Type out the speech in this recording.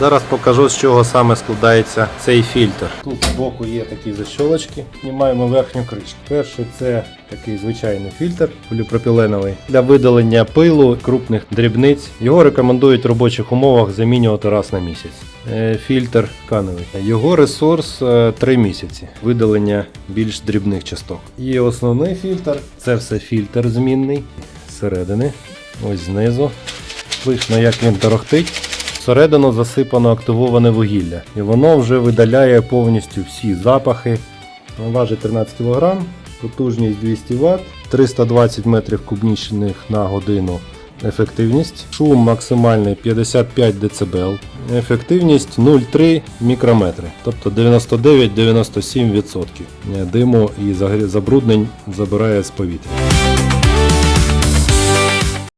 Зараз покажу, з чого саме складається цей фільтр. Тут збоку є такі защолочки. Знімаємо верхню кришку. Перший це такий звичайний фільтр поліпропіленовий для видалення пилу, крупних дрібниць. Його рекомендують в робочих умовах замінювати раз на місяць. Е, Фільтр тканевий. Його ресурс 3 місяці видалення більш дрібних часток. І основний фільтр це все фільтр змінний зсередини. Ось знизу. Слышно, як він торохтить. Всередину засипано активоване вугілля. І воно вже видаляє повністю всі запахи. Важить 13 кг, потужність 200 Вт, 320 метрів кубічних на годину ефективність. Шум максимальний 55 дБ. Ефективність 0,3 мікрометри, тобто 99-97% диму і забруднень забирає з повітря.